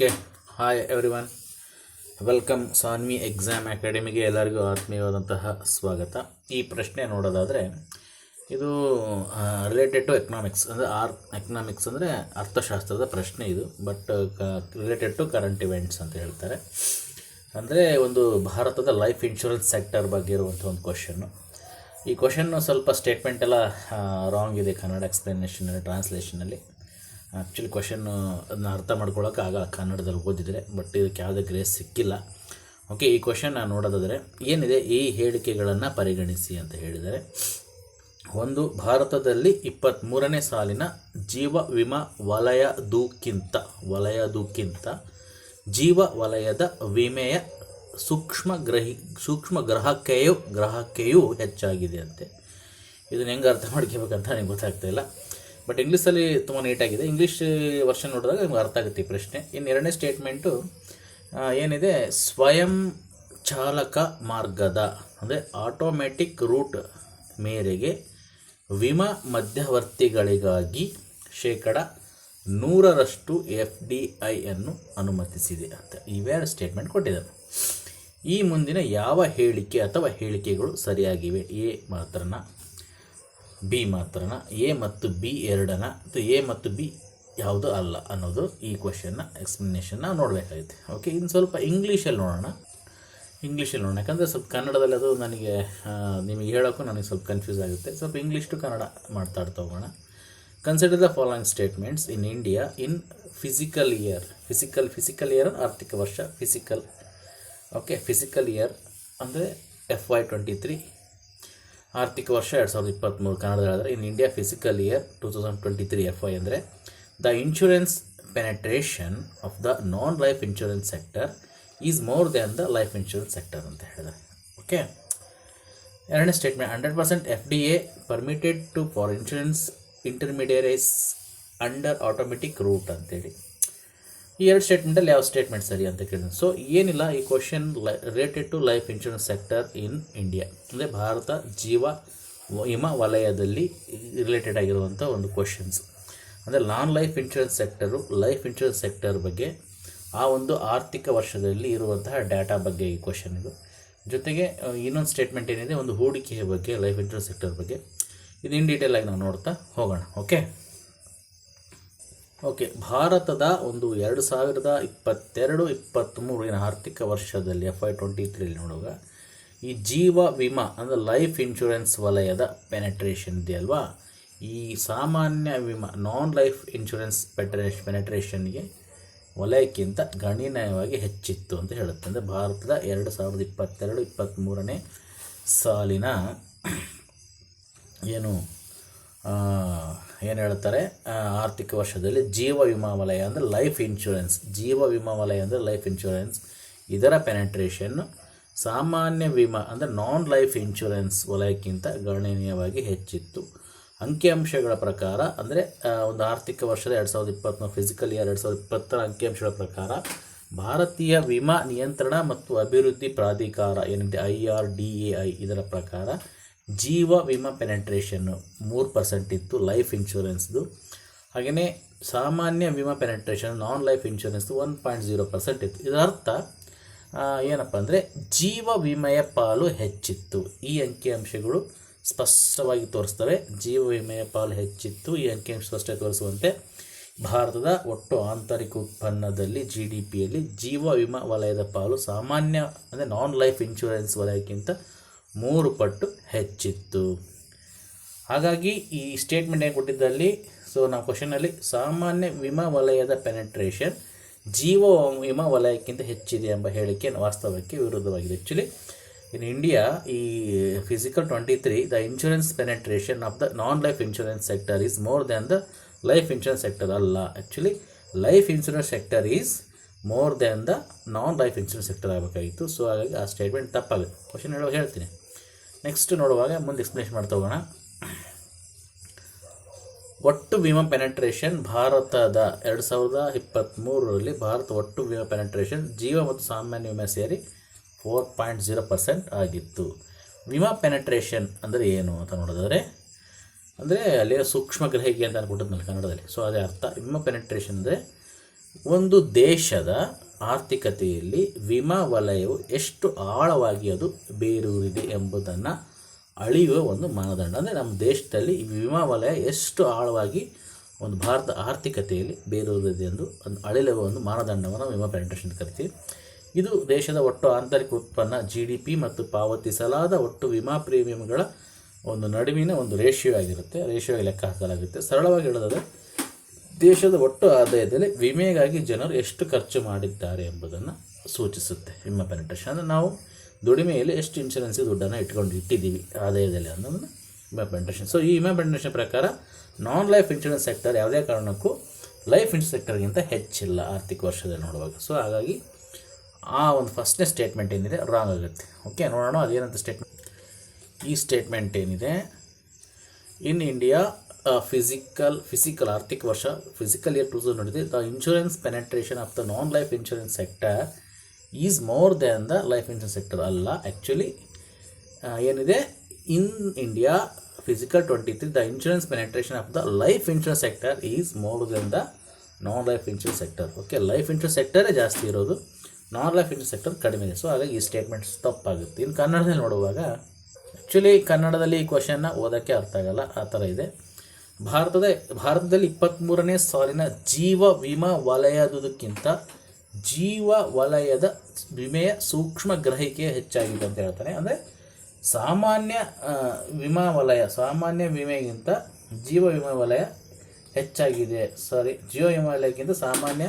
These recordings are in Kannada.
Okay hi everyone welcome Sanvi exam ಅಕಾಡೆಮಿಗೆ ಎಲ್ಲರಿಗೂ ಆತ್ಮೀಯವಾದಂತಹ ಸ್ವಾಗತ. ಈ ಪ್ರಶ್ನೆ ನೋಡೋದಾದರೆ, ಇದು ರಿಲೇಟೆಡ್ ಟು ಎಕನಾಮಿಕ್ಸ್ ಅಂದರೆ ಆರ್ ಎಕನಾಮಿಕ್ಸ್ ಅಂದರೆ ಅರ್ಥಶಾಸ್ತ್ರದ ಪ್ರಶ್ನೆ ಇದು but related to current events ಅಂತ ಹೇಳ್ತಾರೆ. ಅಂದರೆ ಒಂದು ಭಾರತದ ಲೈಫ್ ಇನ್ಶೂರೆನ್ಸ್ ಸೆಕ್ಟರ್ ಬಗ್ಗೆ ಇರುವಂಥ ಒಂದು ಕ್ವಶನ್ನು ಈ ಕ್ವಶನ್ನು ಸ್ವಲ್ಪ ಸ್ಟೇಟ್ಮೆಂಟ್ ಎಲ್ಲ ರಾಂಗ್ ಇದೆ ಕನ್ನಡ ಎಕ್ಸ್ಪ್ಲನೇಷನಲ್ಲಿ ಟ್ರಾನ್ಸ್ಲೇಷನಲ್ಲಿ ಆ್ಯಕ್ಚುಲಿ ಕ್ವಶನ್ನು ಅದನ್ನ ಅರ್ಥ ಮಾಡ್ಕೊಳ್ಳೋಕೆ ಆಗಲ್ಲ. ಕನ್ನಡದಲ್ಲಿ ಓದಿದರೆ ಬಟ್ ಇದಕ್ಕೆ ಯಾವುದೇ ಗ್ರೇಸ್ ಸಿಕ್ಕಿಲ್ಲ. ಓಕೆ ಈ ಕ್ವಶನ್ ನಾನು ನೋಡೋದಾದರೆ, ಏನಿದೆ ಈ ಹೇಳಿಕೆಗಳನ್ನು ಪರಿಗಣಿಸಿ ಅಂತ ಹೇಳಿದರೆ, ಒಂದು, ಭಾರತದಲ್ಲಿ ಇಪ್ಪತ್ತ್ಮೂರನೇ ಸಾಲಿನ ಜೀವ ವಿಮಾ ವಲಯದಕ್ಕಿಂತ ವಲಯದಕ್ಕಿಂತ, ಜೀವ ವಲಯದ ವಿಮೆಯ ಸೂಕ್ಷ್ಮ ಗ್ರಹಿ, ಸೂಕ್ಷ್ಮ ಗ್ರಾಹಕೆಯು ಗ್ರಹಕ್ಕೆಯೂ ಹೆಚ್ಚಾಗಿದೆ ಅಂತೆ. ಇದನ್ನು ಹೆಂಗೆ ಅರ್ಥ ಮಾಡ್ಕೋಬೇಕಂತ ನನಗೆ ಗೊತ್ತಾಗ್ತಾ ಇಲ್ಲ. ಬಟ್ ಇಂಗ್ಲೀಷಲ್ಲಿ ತುಂಬ ನೀಟಾಗಿದೆ ಇಂಗ್ಲೀಷ್ ವರ್ಷನ್ ನೋಡಿದಾಗ ನಿಮ್ಗೆ ಅರ್ಥ ಆಗುತ್ತೆ ಈ ಪ್ರಶ್ನೆ. ಇನ್ನು ಎರಡನೇ ಸ್ಟೇಟ್ಮೆಂಟು ಏನಿದೆ? ಸ್ವಯಂ ಚಾಲಕ ಮಾರ್ಗದ, ಅಂದರೆ ಆಟೋಮ್ಯಾಟಿಕ್ ರೂಟ್ ಮೇರೆಗೆ ವಿಮಾ ಮಧ್ಯವರ್ತಿಗಳಿಗಾಗಿ ಶೇಕಡ ನೂರರಷ್ಟು ಎಫ್ ಡಿ ಐಯನ್ನು ಅನುಮತಿಸಿದೆ ಅಂತ ಇವೆರಡು ಸ್ಟೇಟ್ಮೆಂಟ್ ಕೊಟ್ಟಿದ್ದಾರೆ. ಈ ಮುಂದಿನ ಯಾವ ಹೇಳಿಕೆ ಅಥವಾ ಹೇಳಿಕೆಗಳು ಸರಿಯಾಗಿವೆ? ಎ ಮಾತ್ರನ? ಬಿ ಮಾತ್ರನ? ಎ ಮತ್ತು ಬಿ ಎರಡನ? ಅಥವಾ ಎ ಮತ್ತು ಬಿ ಯಾವುದು ಅಲ್ಲ ಅನ್ನೋದು ಈ ಕ್ವಶನ್ನ ಎಕ್ಸ್ಪ್ಲನೇಷನ್ನ ನೋಡಬೇಕಾಗುತ್ತೆ. ಓಕೆ ಇನ್ನು ಸ್ವಲ್ಪ ಇಂಗ್ಲೀಷಲ್ಲಿ ನೋಡೋಣ. ಇಂಗ್ಲೀಷಲ್ಲಿ ನೋಡೋಣ. ಯಾಕಂದರೆ ಸ್ವಲ್ಪ ಕನ್ನಡದಲ್ಲಿ ಅದು ನನಗೆ ನಿಮಗೆ ಹೇಳೋಕ್ಕೂ ನನಗೆ ಸ್ವಲ್ಪ ಕನ್ಫ್ಯೂಸ್ ಆಗುತ್ತೆ. ಸ್ವಲ್ಪ ಇಂಗ್ಲೀಷ್ ಟು ಕನ್ನಡ ಮಾತಾಡ್ತಾ ಹೋಗೋಣ consider the following statements in India in fiscal year fiscal fiscal year ಆರ್ಥಿಕ ವರ್ಷ ಫಿಸಿಕಲ್ ಓಕೆ ಫಿಸಿಕಲ್ ಇಯರ್ ಅಂದರೆ ಎಫ್ ವೈ ಟ್ವೆಂಟಿ ತ್ರೀ ಆರ್ಥಿಕ ವರ್ಷ ಎರಡು ಸಾವಿರದ ಇಪ್ಪತ್ತ್ಮೂರು ಹೇಳಿದ್ರೆ in India fiscal year two thousand twenty three F I ಅಂದರೆ the insurance penetration of the non life insurance sector is more than the life insurance sector ಅಂತ ಹೇಳಿದ್ರೆ ಓಕೆ ಎರಡನೇ statement hundred percent F D A permitted to for insurance intermediaries under automatic route ಅಂತೇಳಿ ಈ ಎರಡು ಸ್ಟೇಟ್ಮೆಂಟಲ್ಲಿ ಯಾವ ಸ್ಟೇಟ್ಮೆಂಟ್ ಸರಿ ಅಂತ ಕೇಳಿದ್ರು. ಸೊ ಏನಿಲ್ಲ, ಈ question related to life insurance sector in India ಅಂದರೆ ಭಾರತ ಜೀವ ಹಿಮ ವಲಯದಲ್ಲಿ ರಿಲೇಟೆಡ್ ಆಗಿರುವಂಥ ಒಂದು ಕ್ವಶನ್ಸ್ ಅಂದರೆ non life insurance sector life insurance sector ಬಗ್ಗೆ ಆ ಒಂದು ಆರ್ಥಿಕ ವರ್ಷದಲ್ಲಿ ಇರುವಂತಹ ಡಾಟಾ ಬಗ್ಗೆ ಈ ಕ್ವಶನ್ ಇದು. ಜೊತೆಗೆ ಇನ್ನೊಂದು ಸ್ಟೇಟ್ಮೆಂಟ್ ಏನಿದೆ, ಒಂದು ಹೂಡಿಕೆಯ ಬಗ್ಗೆ ಲೈಫ್ ಇನ್ಶೂರೆನ್ಸ್ ಸೆಕ್ಟರ್ ಬಗ್ಗೆ. ಇದು ಇನ್ ಡೀಟೇಲ್ ಆಗಿ ನಾವು ನೋಡ್ತಾ ಹೋಗೋಣ ಓಕೆ ಓಕೆ, ಭಾರತದ ಒಂದು ಎರಡು ಸಾವಿರದ ಇಪ್ಪತ್ತೆರಡು ಇಪ್ಪತ್ತ್ಮೂರಿನ ಆರ್ಥಿಕ ವರ್ಷದಲ್ಲಿ ಎಫ್ ಐ ಟ್ವೆಂಟಿ ತ್ರೀಲಿ ನೋಡುವಾಗ, ಈ ಜೀವ ವಿಮಾ ಅಂದರೆ ಲೈಫ್ ಇನ್ಶೂರೆನ್ಸ್ ವಲಯದ ಪೆನೆಟ್ರೇಷನ್ ಇದೆಯಲ್ವಾ ಈ ಸಾಮಾನ್ಯ ವಿಮಾ ನಾನ್ ಲೈಫ್ ಇನ್ಶೂರೆನ್ಸ್ ಪೆಟ್ರೇಷ್ ಪೆನೆಟ್ರೇಷನ್ಗೆ ವಲಯಕ್ಕಿಂತ ಗಣನೀಯವಾಗಿ ಹೆಚ್ಚಿತ್ತು ಅಂತ ಹೇಳುತ್ತೆ. ಅಂದರೆ ಭಾರತದ ಎರಡು ಸಾವಿರದ ಇಪ್ಪತ್ತೆರಡು ಇಪ್ಪತ್ತ್ಮೂರನೇ ಸಾಲಿನ ಏನು ಏನು ಹೇಳ್ತಾರೆ? ಆರ್ಥಿಕ ವರ್ಷದಲ್ಲಿ ಜೀವ ವಿಮಾ ವಲಯ ಅಂದರೆ ಲೈಫ್ ಇನ್ಶೂರೆನ್ಸ್ ಜೀವ ವಿಮಾ ವಲಯ ಅಂದರೆ ಲೈಫ್ ಇನ್ಶೂರೆನ್ಸ್ ಇದರ ಪೆನೆಟ್ರೇಷನ್ ಸಾಮಾನ್ಯ ವಿಮಾ ಅಂದರೆ ನಾನ್ ಲೈಫ್ ಇನ್ಶೂರೆನ್ಸ್ ವಲಯಕ್ಕಿಂತ ಗಣನೀಯವಾಗಿ ಹೆಚ್ಚಿತ್ತು. ಅಂಕಿಅಂಶಗಳ ಪ್ರಕಾರ ಅಂದರೆ ಒಂದು ಆರ್ಥಿಕ ವರ್ಷದ ಎರಡು ಸಾವಿರದ ಇಪ್ಪತ್ತ್ಮೂರು ಫಿಸಿಕಲ್ ಇಯರ್ ಎರಡು ಸಾವಿರದ ಇಪ್ಪತ್ತರ ಅಂಕಿಅಂಶಗಳ ಪ್ರಕಾರ ಭಾರತೀಯ ವಿಮಾ ನಿಯಂತ್ರಣ ಮತ್ತು ಅಭಿವೃದ್ಧಿ ಪ್ರಾಧಿಕಾರ ಏನಿದೆ I R D A I ಇದರ ಪ್ರಕಾರ ಜೀವ ವಿಮಾ ಪೆನೆಟ್ರೇಷನ್ನು ಮೂರು ಪರ್ಸೆಂಟ್ ಇತ್ತು ಲೈಫ್ ಇನ್ಶೂರೆನ್ಸ್ದು ಹಾಗೆಯೇ ಸಾಮಾನ್ಯ ವಿಮಾ ಪೆನೆಟ್ರೇಷನ್ ನಾನ್ ಲೈಫ್ ಇನ್ಶೂರೆನ್ಸ್ದು ಒನ್ ಪಾಯಿಂಟ್ ಜೀರೋ ಪರ್ಸೆಂಟ್ ಇತ್ತು. ಇದರ ಅರ್ಥ ಏನಪ್ಪ ಅಂದರೆ ಜೀವ ವಿಮೆಯ ಪಾಲು ಹೆಚ್ಚಿತ್ತು. ಈ ಅಂಕಿಅಂಶಗಳು ಸ್ಪಷ್ಟವಾಗಿ ತೋರಿಸ್ತವೆ. ಜೀವ ವಿಮೆಯ ಪಾಲು ಹೆಚ್ಚಿತ್ತು. ಈ ಅಂಕಿಅಂಶ ಸ್ಪಷ್ಟ ತೋರಿಸುವಂತೆ ಭಾರತದ ಒಟ್ಟು ಆಂತರಿಕ ಉತ್ಪನ್ನದಲ್ಲಿ ಜಿ ಡಿ ಪಿಯಲ್ಲಿ ಜೀವ ವಿಮಾ ವಲಯದ ಪಾಲು ಸಾಮಾನ್ಯ, ಅಂದರೆ ನಾನ್ ಲೈಫ್ ಇನ್ಶೂರೆನ್ಸ್ ವಲಯಕ್ಕಿಂತ ಮೂರು ಪಟ್ಟು ಹೆಚ್ಚಿತ್ತು. ಹಾಗಾಗಿ ಈ ಸ್ಟೇಟ್ಮೆಂಟ್ ಏನು ಕೊಟ್ಟಿದ್ದಲ್ಲಿ? ಸೊ ನಾವು ಕ್ವಶನಲ್ಲಿ ಸಾಮಾನ್ಯ ವಿಮಾ ವಲಯದ ಪೆನೆಟ್ರೇಷನ್ ಜೀವ ವಿಮಾ ವಲಯಕ್ಕಿಂತ ಹೆಚ್ಚಿದೆ ಎಂಬ ಹೇಳಿಕೆ ವಾಸ್ತವಕ್ಕೆ ವಿರುದ್ಧವಾಗಿದೆ. ಆ್ಯಕ್ಚುಲಿ ಇನ್ ಇಂಡಿಯಾ ಈ fiscal twenty three the insurance penetration of the non life insurance sector is more than the life insurance sector ಅಲ್ಲ. Actually life insurance sector is more than the non life insurance sector ಆಗಬೇಕಾಗಿತ್ತು. ಸೊ ಹಾಗಾಗಿ ಆ ಸ್ಟೇಟ್ಮೆಂಟ್ ತಪ್ಪಾಗುತ್ತೆ ಕ್ವಶನ್ ಹೇಳುವಾಗ ಹೇಳ್ತೀನಿ. ನೆಕ್ಸ್ಟ್ ನೋಡುವಾಗ ಮುಂದೆ ಎಕ್ಸ್ಪ್ಲೇಷನ್ ಮಾಡ್ತಾ ಹೋಗೋಣ. ಒಟ್ಟು ವಿಮಾ ಪೆನೆಟ್ರೇಷನ್ ಭಾರತದ ಎರಡು ಸಾವಿರದ ಇಪ್ಪತ್ತ್ಮೂರರಲ್ಲಿ ಭಾರತ ಒಟ್ಟು ವಿಮಾ ಪೆನೆಟ್ರೇಷನ್ ಜೀವ ಮತ್ತು ಸಾಮಾನ್ಯ ವಿಮೆ ಸೇರಿ ಫೋರ್ ಪಾಯಿಂಟ್ ಜೀರೋ ಪರ್ಸೆಂಟ್ ಆಗಿತ್ತು. ವಿಮಾ ಪೆನೆಟ್ರೇಷನ್ ಅಂದರೆ ಏನು ಅಂತ ನೋಡೋದಾದರೆ, ಅಂದರೆ ಅಲ್ಲಿ ಸೂಕ್ಷ್ಮ ಗ್ರಹಿಕೆ ಅಂತ ಅನ್ಕೊಟ್ಟಿದ್ನಲ್ಲ ಕನ್ನಡದಲ್ಲಿ. ಸೊ ಅದೇ ಅರ್ಥ. ವಿಮಾ ಪೆನೆಟ್ರೇಷನ್ ಅಂದರೆ ಒಂದು ದೇಶದ ಆರ್ಥಿಕತೆಯಲ್ಲಿ ವಿಮಾ ವಲಯವು ಎಷ್ಟು ಆಳವಾಗಿ ಅದು ಬೇರೂರಿದೆ ಎಂಬುದನ್ನು ಅಳೆಯುವ ಒಂದು ಮಾನದಂಡ. ಅಂದರೆ ನಮ್ಮ ದೇಶದಲ್ಲಿ ವಿಮಾ ವಲಯ ಎಷ್ಟು ಆಳವಾಗಿ ಒಂದು ಭಾರತ ಆರ್ಥಿಕತೆಯಲ್ಲಿ ಬೇರೂರಿದೆ ಎಂದು ಒಂದು ಅಳೆಯಲು ಒಂದು ಮಾನದಂಡವನ್ನು ವಿಮಾ ಪೆನೆಟ್ರೇಷನ್ ಕರಿತೀವಿ. ಇದು ದೇಶದ ಒಟ್ಟು ಆಂತರಿಕ ಉತ್ಪನ್ನ ಜಿ ಪಿ ಮತ್ತು ಪಾವತಿಸಲಾದ ಒಟ್ಟು ವಿಮಾ ಪ್ರೀಮಿಯಂಗಳ ಒಂದು ನಡುವಿನ ಒಂದು ರೇಷಿಯೋ ಆಗಿರುತ್ತೆ. ರೇಷಿಯೋ ಲೆಕ್ಕ ಹಾಕಲಾಗುತ್ತೆ ಸರಳವಾಗಿ ಹೇಳೋದಾದರೆ ದೇಶದ ಒಟ್ಟು ಆದಾಯದಲ್ಲಿ ವಿಮೆಗಾಗಿ ಜನರು ಎಷ್ಟು ಖರ್ಚು ಮಾಡಿದ್ದಾರೆ ಎಂಬುದನ್ನು ಸೂಚಿಸುತ್ತೆ. ವಿಮಾ ಪೆನಿಟ್ರೇಷನ್ ಅಂದರೆ ನಾವು ದುಡಿಮೆಯಲ್ಲಿ ಎಷ್ಟು ಇನ್ಶೂರೆನ್ಸಿಗೆ ದುಡ್ಡನ್ನು ಇಟ್ಕೊಂಡು ಇಟ್ಟಿದ್ದೀವಿ ಆದಾಯದಲ್ಲಿ ಅನ್ನೋದನ್ನು ವಿಮಾ ಪೆನಿಟ್ರೇಷನ್ ಸೊ ಈ ವಿಮಾ ಪೆನಿಟ್ರೇಷನ್ ಪ್ರಕಾರ ನಾನ್ ಲೈಫ್ ಇನ್ಶೂರೆನ್ಸ್ ಸೆಕ್ಟರ್ ಯಾವುದೇ ಕಾರಣಕ್ಕೂ ಲೈಫ್ ಇನ್ಶೂರೆನ್ಸ್ ಸೆಕ್ಟರ್ಗಿಂತ ಹೆಚ್ಚಿಲ್ಲ ಆರ್ಥಿಕ ವರ್ಷದಲ್ಲಿ ನೋಡುವಾಗ. ಸೊ ಹಾಗಾಗಿ ಆ ಒಂದು ಫಸ್ಟ್ನೇ ಸ್ಟೇಟ್ಮೆಂಟ್ ಏನಿದೆ ರಾಂಗ್ ಆಗುತ್ತೆ. ಓಕೆ ನೋಡೋಣ ಅದೇನಂತ ಸ್ಟೇಟ್ಮೆಂಟ್ ಈ ಸ್ಟೇಟ್ಮೆಂಟ್ ಏನಿದೆ ಇನ್ ಇಂಡಿಯಾ ಫಿಸಿಕಲ್ ಫಿಸಿಕಲ್ ಆರ್ಥಿಕ ವರ್ಷ fiscal year two thousand twenty the insurance penetration of the non life insurance sector is more than the life insurance sector ಅಲ್ಲ ಆ್ಯಕ್ಚುಲಿ ಏನಿದೆ? In India fiscal twenty three the insurance penetration of the life insurance sector is more than the non life insurance sector okay life insurance ಸೆಕ್ಟರೇ ಜಾಸ್ತಿ ಇರೋದು ನಾನ್ ಲೈಫ್ ಇನ್ಶೂರೆನ್ಸ್ ಸೆಕ್ಟರ್ ಕಡಿಮೆ ಇದೆ. ಸೊ ಹಾಗಾಗಿ ಈ ಸ್ಟೇಟ್ಮೆಂಟ್ಸ್ ತಪ್ಪಾಗುತ್ತೆ. ಇನ್ನು ಕನ್ನಡದಲ್ಲಿ ನೋಡುವಾಗ ಆ್ಯಕ್ಚುಲಿ ಕನ್ನಡದಲ್ಲಿ ಈ ಕ್ವಶನ್ನ ಓದೋಕ್ಕೆ ಅರ್ಥ ಆಗಲ್ಲ. ಆ ಥರ ಇದೆ. ಭಾರತದ, ಭಾರತದಲ್ಲಿ ಇಪ್ಪತ್ತ್ಮೂರನೇ ಸಾಲಿನ ಜೀವ ವಿಮಾ ವಲಯದುದಕ್ಕಿಂತ ಜೀವ ವಲಯದ ವಿಮೆಯ ಸೂಕ್ಷ್ಮ ಗ್ರಹಿಕೆ ಹೆಚ್ಚಾಗಿದೆ ಅಂತ ಹೇಳ್ತಾನೆ. ಅಂದರೆ ಸಾಮಾನ್ಯ ವಿಮಾ ವಲಯ, ಸಾಮಾನ್ಯ ವಿಮೆಗಿಂತ ಜೀವ ವಿಮಾ ವಲಯ ಹೆಚ್ಚಾಗಿದೆ. ಸಾರಿ, ಜೀವ ವಿಮಾ ವಲಯಕ್ಕಿಂತ ಸಾಮಾನ್ಯ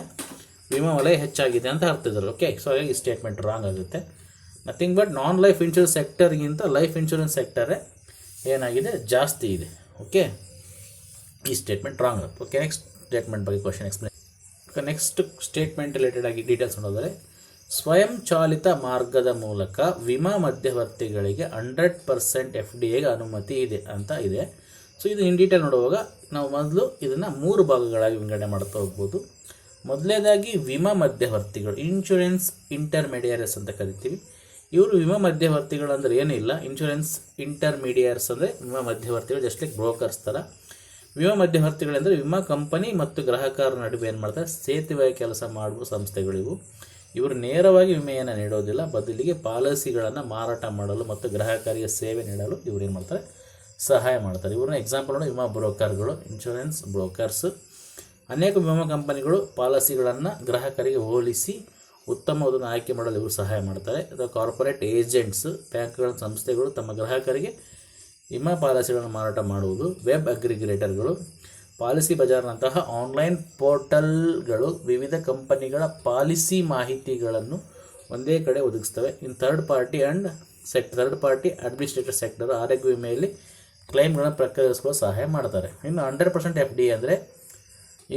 ವಿಮಾ ವಲಯ ಹೆಚ್ಚಾಗಿದೆ ಅಂತ ಅರ್ಥ ಇದ್ದಾರೆ ಓಕೆ ಸೊ ಈ ಸ್ಟೇಟ್ಮೆಂಟ್ ರಾಂಗ್ ಆಗುತ್ತೆ. Nothing but non life insurance ಸೆಕ್ಟರ್ಗಿಂತ life insurance ಸೆಕ್ಟರೇ ಏನಾಗಿದೆ? ಜಾಸ್ತಿ ಇದೆ. ಓಕೆ ಈ statement wrong okay next statement ಬಗ್ಗೆ question explain next statement related ಆಗಿ ಡೀಟೇಲ್ಸ್ ನೋಡೋದಾದರೆ ಸ್ವಯಂ ಚಾಲಿತ ಮಾರ್ಗದ ಮೂಲಕ ವಿಮಾ ಮಧ್ಯವರ್ತಿಗಳಿಗೆ ಹಂಡ್ರೆಡ್ ಪರ್ಸೆಂಟ್ ಎಫ್ ಡಿ ಎಗೆ ಅನುಮತಿ ಇದೆ ಅಂತ ಇದೆ. ಸೊ ಇದು ಇನ್ ಡೀಟೇಲ್ ನೋಡುವಾಗ ನಾವು ಮೊದಲು ಇದನ್ನು ಮೂರು ಭಾಗಗಳಾಗಿ ವಿಂಗಡಣೆ ಮಾಡ್ತಾ ಹೋಗ್ಬೋದು. ಮೊದಲನೇದಾಗಿ ವಿಮಾ ಮಧ್ಯವರ್ತಿಗಳು ಇನ್ಶೂರೆನ್ಸ್ ಇಂಟರ್ಮೀಡಿಯರ್ಸ್ ಅಂತ ಕರಿತೀವಿ. ಇವರು ವಿಮಾ ಮಧ್ಯವರ್ತಿಗಳು ಅಂದರೆ ಏನಿಲ್ಲ ಇನ್ಶೂರೆನ್ಸ್ ಇಂಟರ್ಮೀಡಿಯರ್ಸ್ ಅಂದರೆ ವಿಮಾ ಮಧ್ಯವರ್ತಿಗಳು ಜಸ್ಟ್ ಲೈಕ್ ಬ್ರೋಕರ್ಸ್ ಥರ ವಿಮಾ ಮಧ್ಯವರ್ತಿಗಳೆಂದರೆ ವಿಮಾ ಕಂಪನಿ ಮತ್ತು ಗ್ರಾಹಕರ ನಡುವೆ ಏನು ಮಾಡ್ತಾರೆ? ಸೇತುವೆಯ ಕೆಲಸ ಮಾಡುವ ಸಂಸ್ಥೆಗಳಿವು ಇವರು ನೇರವಾಗಿ ವಿಮೆಯನ್ನು ನೀಡೋದಿಲ್ಲ, ಬದಲಿಗೆ ಪಾಲಿಸಿಗಳನ್ನು ಮಾರಾಟ ಮಾಡಲು ಮತ್ತು ಗ್ರಾಹಕರಿಗೆ ಸೇವೆ ನೀಡಲು ಇವರು ಏನು ಮಾಡ್ತಾರೆ? ಸಹಾಯ ಮಾಡ್ತಾರೆ. ಇವ್ರನ್ನ ಎಕ್ಸಾಂಪಲ್ ವಿಮಾ ಬ್ರೋಕರ್ಗಳು ಇನ್ಶೂರೆನ್ಸ್ ಬ್ರೋಕರ್ಸ್ ಅನೇಕ ವಿಮಾ ಕಂಪನಿಗಳು ಪಾಲಿಸಿಗಳನ್ನು ಗ್ರಾಹಕರಿಗೆ ಹೋಲಿಸಿ ಉತ್ತಮವಾದನ್ನು ಆಯ್ಕೆ ಮಾಡಲು ಇವರು ಸಹಾಯ ಮಾಡ್ತಾರೆ. ಅಥವಾ ಕಾರ್ಪೊರೇಟ್ ಏಜೆಂಟ್ಸ್ ಬ್ಯಾಂಕ್ಗಳ, ಸಂಸ್ಥೆಗಳು ತಮ್ಮ ಗ್ರಾಹಕರಿಗೆ ವಿಮಾ ಪಾಲಿಸಿಗಳನ್ನು ಮಾರಾಟ ಮಾಡುವುದು ವೆಬ್ ಅಗ್ರಿಗೇಟರ್ಗಳು, ಪಾಲಿಸಿ ಬಜಾರ್ನಂತಹ ಆನ್ಲೈನ್ ಪೋರ್ಟಲ್ಗಳು ವಿವಿಧ ಕಂಪನಿಗಳ ಪಾಲಿಸಿ ಮಾಹಿತಿಗಳನ್ನು ಒಂದೇ ಕಡೆ ಒದಗಿಸ್ತವೆ ಇನ್ ಥರ್ಡ್ ಪಾರ್ಟಿ ಆ್ಯಂಡ್ ಸೆಕ್, ಥರ್ಡ್ ಪಾರ್ಟಿ ಅಡ್ಮಿನಿಸ್ಟ್ರೇಟರ್ ಸೆಕ್ಟರ್ ಆರೋಗ್ಯ ವಿಮೆಯಲ್ಲಿ ಕ್ಲೈಮ್ಗಳನ್ನು ಪ್ರಕ್ರಿಯಿಸಲು ಸಹಾಯ ಮಾಡ್ತಾರೆ. ಇನ್ನು ಹಂಡ್ರೆಡ್ ಪರ್ಸೆಂಟ್ ಎಫ್ ಡಿ ಅಂದರೆ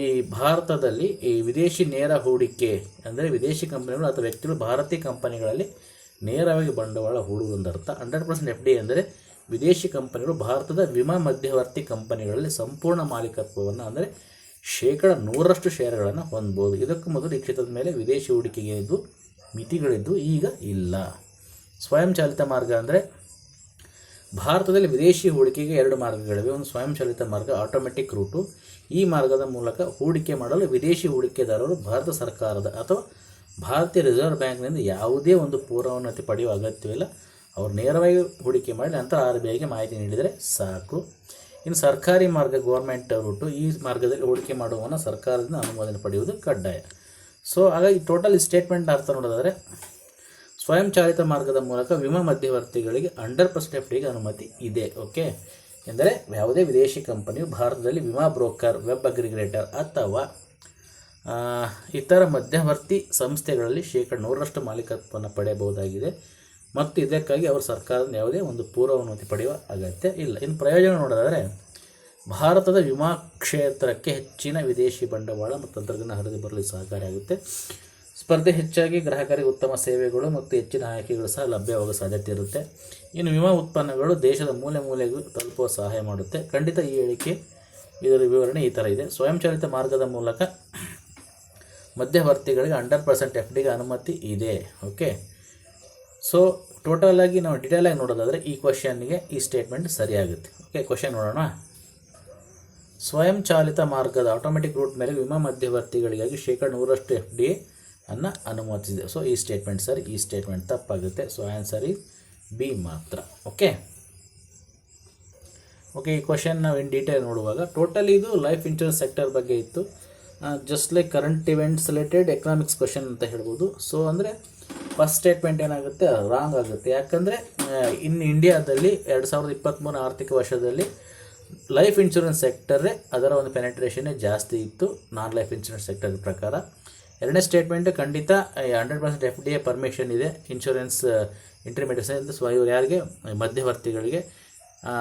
ಈ ಭಾರತದಲ್ಲಿ ಈ ವಿದೇಶಿ ನೇರ ಹೂಡಿಕೆ ಅಂದರೆ ವಿದೇಶಿ ಕಂಪನಿಗಳು ಅಥವಾ ವ್ಯಕ್ತಿಗಳು ಭಾರತೀಯ ಕಂಪನಿಗಳಲ್ಲಿ ನೇರವಾಗಿ ಬಂಡವಾಳ ಹೂಡುವುದೊಂದರ್ಥ ಹಂಡ್ರೆಡ್ ಪರ್ಸೆಂಟ್ ಎಫ್ ಡಿ ಅಂದರೆ ವಿದೇಶಿ ಕಂಪನಿಗಳು ಭಾರತದ ವಿಮಾ ಮಧ್ಯವರ್ತಿ ಕಂಪನಿಗಳಲ್ಲಿ ಸಂಪೂರ್ಣ ಮಾಲೀಕತ್ವವನ್ನು, ಅಂದರೆ ಶೇಕಡ ನೂರರಷ್ಟು ಷೇರುಗಳನ್ನು ಹೊಂದ್ಬೋದು. ಇದಕ್ಕೂ ಮೊದಲು ಕ್ಷೇತ್ರದ ಮೇಲೆ ವಿದೇಶಿ ಹೂಡಿಕೆಗೆ ಇದ್ದು ಮಿತಿಗಳಿದ್ದು ಈಗ ಇಲ್ಲ. ಸ್ವಯಂಚಾಲಿತ ಮಾರ್ಗ ಅಂದರೆ ಭಾರತದಲ್ಲಿ ವಿದೇಶಿ ಹೂಡಿಕೆಗೆ ಎರಡು ಮಾರ್ಗಗಳಿವೆ. ಒಂದು ಸ್ವಯಂಚಾಲಿತ ಮಾರ್ಗ, ಆಟೋಮೆಟಿಕ್ ರೂಟು. ಈ ಮಾರ್ಗದ ಮೂಲಕ ಹೂಡಿಕೆ ಮಾಡಲು ವಿದೇಶಿ ಹೂಡಿಕೆದಾರರು ಭಾರತ ಸರ್ಕಾರದ ಅಥವಾ ಭಾರತೀಯ ರಿಸರ್ವ್ ಬ್ಯಾಂಕ್ನಿಂದ ಯಾವುದೇ ಒಂದು ಪೂರ್ವಾನುಮತಿ ಪಡೆಯುವ ಅಗತ್ಯವಿಲ್ಲ. ಅವರು ನೇರವಾಗಿ ಹೂಡಿಕೆ ಮಾಡಿ ನಂತರ ಆರ್ ಬಿ ಐಗೆ ಮಾಹಿತಿ ನೀಡಿದರೆ ಸಾಕು. ಇನ್ನು ಸರ್ಕಾರಿ ಮಾರ್ಗ ಗೌರ್ಮೆಂಟ್ ರೂಟು ಈ ಮಾರ್ಗದಲ್ಲಿ ಹೂಡಿಕೆ ಮಾಡುವವನ್ನ ಸರ್ಕಾರದಿಂದ ಅನುಮೋದನೆ ಪಡೆಯುವುದು ಕಡ್ಡಾಯ. ಸೊ ಹಾಗಾಗಿ ಟೋಟಲ್ ಸ್ಟೇಟ್ಮೆಂಟ್ ಅರ್ಥ ನೋಡೋದಾದರೆ ಸ್ವಯಂಚಾಲಿತ ಮಾರ್ಗದ ಮೂಲಕ ವಿಮಾ ಮಧ್ಯವರ್ತಿಗಳಿಗೆ ಅಂಡರ್ ಪರ್ಸೆಂಟ್ ಡಿಗೆ ಅನುಮತಿ ಇದೆ ಓಕೆ ಎಂದರೆ ಯಾವುದೇ ವಿದೇಶಿ ಕಂಪನಿಯು ಭಾರತದಲ್ಲಿ ವಿಮಾ ಬ್ರೋಕರ್, ವೆಬ್ ಅಗ್ರಿಗ್ರೇಟರ್ ಅಥವಾ ಇತರ ಮಧ್ಯವರ್ತಿ ಸಂಸ್ಥೆಗಳಲ್ಲಿ ಶೇಕಡ ನೂರರಷ್ಟು ಮಾಲೀಕತ್ವವನ್ನು ಪಡೆಯಬಹುದಾಗಿದೆ. ಮತ್ತು ಇದಕ್ಕಾಗಿ ಅವರು ಸರ್ಕಾರದ ಯಾವುದೇ ಒಂದು ಪೂರ್ವ ಅನುಮತಿ ಪಡೆಯುವ ಅಗತ್ಯ ಇಲ್ಲ. ಇನ್ನು ಪ್ರಯೋಜನ ನೋಡೋದಾದರೆ, ಭಾರತದ ವಿಮಾ ಕ್ಷೇತ್ರಕ್ಕೆ ಹೆಚ್ಚಿನ ವಿದೇಶಿ ಬಂಡವಾಳ ಮತ್ತು ತಂತ್ರಜ್ಞಾನ ಹರಿದು ಬರಲು ಸಹಕಾರಿಯಾಗುತ್ತೆ ಸ್ಪರ್ಧೆ ಹೆಚ್ಚಾಗಿ ಗ್ರಾಹಕರಿಗೆ ಉತ್ತಮ ಸೇವೆಗಳು ಮತ್ತು ಹೆಚ್ಚಿನ ಆಯ್ಕೆಗಳು ಸಹ ಲಭ್ಯವಾಗುವ ಸಾಧ್ಯತೆ ಇರುತ್ತೆ. ಇನ್ನು ವಿಮಾ ಉತ್ಪನ್ನಗಳು ದೇಶದ ಮೂಲೆ ಮೂಲೆಗೂ ತಲುಪುವ ಸಹಾಯ ಮಾಡುತ್ತೆ. ಖಂಡಿತ ಈ ಹೇಳಿಕೆ, ಇದರ ವಿವರಣೆ ಈ ಥರ ಇದೆ. ಸ್ವಯಂಚಾಲಿತ ಮಾರ್ಗದ ಮೂಲಕ ಮಧ್ಯವರ್ತಿಗಳಿಗೆ ಹಂಡ್ರೆಡ್ ಪರ್ಸೆಂಟ್ ಎಫ್ ಡಿಗೆ ಅನುಮತಿ ಇದೆ. ಓಕೆ? ಸೊ ಟೋಟಲ್ ಆಗಿ ನಾವು ಡೀಟೇಲ್ ಆಗಿ ನೋಡೋದಾದರೆ ಈ ಕ್ವಶನ್ಗೆ ಈ ಸ್ಟೇಟ್ಮೆಂಟ್ ಸರಿಯಾಗುತ್ತೆ. ಓಕೆ ಕ್ವಶನ್ ನೋಡೋಣ. ಸ್ವಯಂಚಾಲಿತ ಮಾರ್ಗದ ಆಟೋಮೆಟಿಕ್ ರೂಟ್ ಮೇಲೆ ವಿಮಾ ಮಧ್ಯವರ್ತಿಗಳಿಗಾಗಿ ಶೇಕಡ ನೂರಷ್ಟು ಎಫ್ ಡಿ ಅನ್ನು ಅನುಮತಿಸಿದೆ. ಸೊ ಈ ಸ್ಟೇಟ್ಮೆಂಟ್ ಸರ್, ಈ ಸ್ಟೇಟ್ಮೆಂಟ್ ತಪ್ಪಾಗುತ್ತೆ. ಸೊ ಆನ್ಸರ್ ಈಸ್ ಬಿ ಮಾತ್ರ. ಓಕೆ ಓಕೆ ಈ ಕ್ವಶನ್ ನಾವು ಇನ್ ಡೀಟೇಲ್ ನೋಡುವಾಗ ಟೋಟಲ್ ಇದು ಲೈಫ್ ಇನ್ಶೂರೆನ್ಸ್ ಸೆಕ್ಟರ್ ಬಗ್ಗೆ ಇತ್ತು. Just like current events related economics question ಅಂತ ಹೇಳ್ಬೋದು. ಸೊ ಅಂದರೆ ಫಸ್ಟ್ ಸ್ಟೇಟ್ಮೆಂಟ್ ಏನಾಗುತ್ತೆ? ರಾಂಗ್ ಆಗುತ್ತೆ. ಯಾಕಂದರೆ ಇನ್ ಇಂಡಿಯಾದಲ್ಲಿ ಎರಡು ಸಾವಿರದ ಇಪ್ಪತ್ತ್ಮೂರು ಆರ್ಥಿಕ ವರ್ಷದಲ್ಲಿ ಲೈಫ್ ಇನ್ಶೂರೆನ್ಸ್ ಸೆಕ್ಟರೇ ಅದರ ಒಂದು ಪೆನೆಟ್ರೇಷನ್ನೇ ಜಾಸ್ತಿ ಇತ್ತು. ನಾನ್ ಲೈಫ್ ಇನ್ಶೂರೆನ್ಸ್ ಸೆಕ್ಟರ್ ಪ್ರಕಾರ. ಎರಡನೇ ಸ್ಟೇಟ್ಮೆಂಟ್ ಖಂಡಿತ hundred percent F D A permission ಇದೆ. ಇನ್ಶೂರೆನ್ಸ್ ಇಂಟರ್ಮೀಡಿಯೇಟ್ಸ್ ಅಂತ ಇವ್ರು ಯಾರಿಗೆ? ಮಧ್ಯವರ್ತಿಗಳಿಗೆ.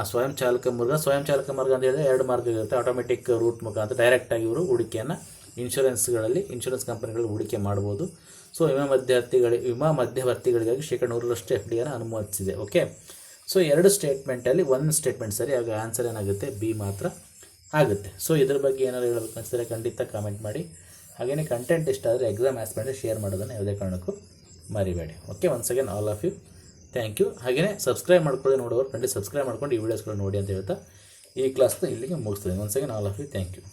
ಸ್ವಯಂ ಚಾಲಕ ಮಾರ್ಗ. ಸ್ವಯಂ ಚಾಲಕ ಮಾರ್ಗ ಅಂತ ಹೇಳಿದ್ರೆ ಎರಡು ಮಾರ್ಗ ಇರುತ್ತೆ. ಆಟೋಮೆಟಿಕ್ ರೂಟ್ ಮುಖಾಂತರ ಡೈರೆಕ್ಟಾಗಿ ಇವರು ಹೂಡಿಕೆಯನ್ನು ಇನ್ಶೂರೆನ್ಸ್ಗಳಲ್ಲಿ ಇನ್ಶೂರೆನ್ಸ್ ಕಂಪನಿಗಳಲ್ಲಿ ಹೂಡಿಕೆ ಮಾಡ್ಬೋದು. ಸೊ ವಿಮಾ ಮಧ್ಯವರ್ತಿಗಳಿಗೆ ವಿಮಾ ಮಧ್ಯವರ್ತಿಗಳಿಗಾಗಿ ಶೇಕಡ ನೂರರಷ್ಟು ಎಫ್ ಡಿಯನ್ನು ಅನುಮೋದಿಸಿದೆ. ಓಕೆ ಸೊ ಎರಡು ಸ್ಟೇಟ್ಮೆಂಟಲ್ಲಿ ಒಂದು ಸ್ಟೇಟ್ಮೆಂಟ್ ಸರಿ, ಆಗ ಆನ್ಸರ್ ಏನಾಗುತ್ತೆ? ಬಿ ಮಾತ್ರ ಆಗುತ್ತೆ. ಸೊ ಇದ್ರ ಬಗ್ಗೆ ಏನಾದ್ರು ಹೇಳಬೇಕು ಅನಿಸಿದ್ರೆ ಖಂಡಿತ ಕಾಮೆಂಟ್ ಮಾಡಿ. ಹಾಗೆಯೇ ಕಂಟೆಂಟ್ ಇಷ್ಟ ಆದರೆ ಎಕ್ಸಾಮ್ ಆಸ್ಪೆಂಡ್ ಶೇರ್ ಮಾಡೋದನ್ನು ಯಾವುದೇ ಕಾರಣಕ್ಕೂ ಮರಿಬೇಡಿ. Okay once again all of you thank you ಹಾಗೆಯೇ ಸಬ್ಸ್ಕ್ರೈಬ್ ಮಾಡ್ಕೊಳ್ಳಿ ನೋಡೋರು ಖಂಡಿತ ಸಬ್ಸ್ಕ್ರೈಬ್ ಮಾಡ್ಕೊಂಡು ಈ ವಿಡಿಯೋಸ್ಗಳು ನೋಡಿ ಅಂತ ಹೇಳ್ತಾ ಈ ಕ್ಲಾಸ್ನ ಇಲ್ಲಿಗೆ ಮುಗಿಸ್ತೀನಿ. Once again all of you thank you